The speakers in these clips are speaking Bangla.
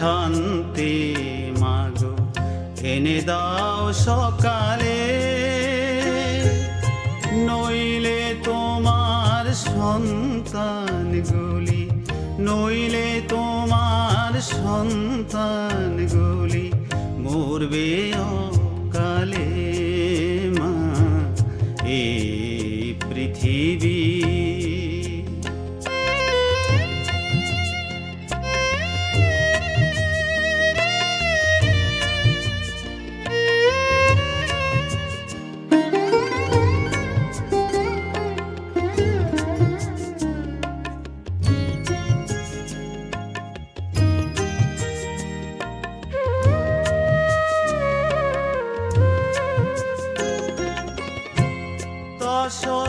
শান্তি মাগো। এনে দাও সকালে নইলে তোমার সন্তানগুলি নইলে তোমার সন্তানগুলি মরবে অকালে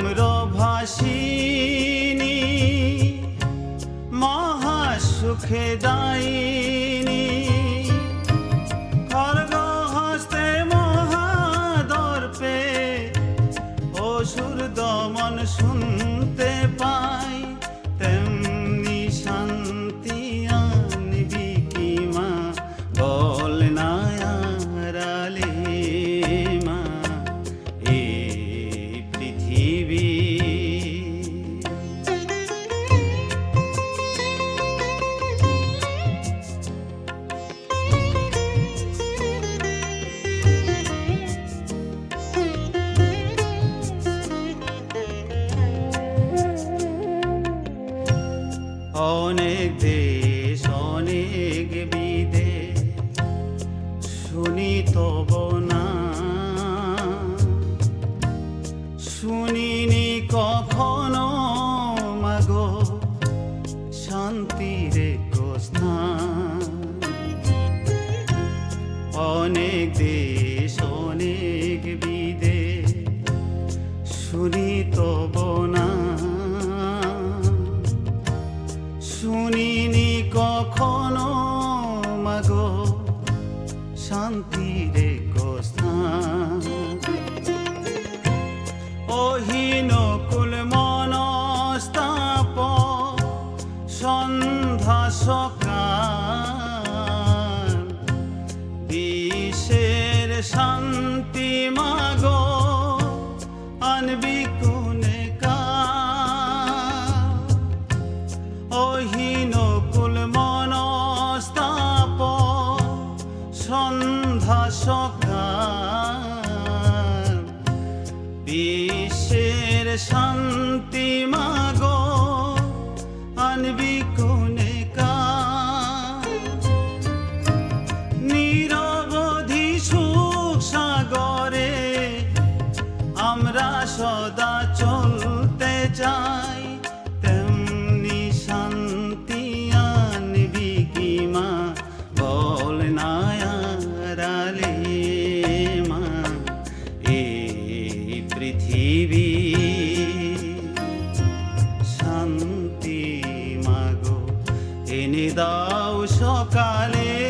বিনম্র ভাসিনী মহাসুখে দায়িনী। অনেক দেশ অনেক বিদে শুনি তব না। শুনিনি কখনো মাগো শান্তিরে স্থান। অনেক শান্তি মাগো আনবি কোনে অহীন কুল মনস্তাপ সন্ধ্যা সকাল বিশ্বের শান্তি মাগো আনবি চাই তেমনি শান্তি আনবি কি মা? বল না আড়ালে মা এই পৃথিবী। শান্তি মাগো, এনে দাও সকালে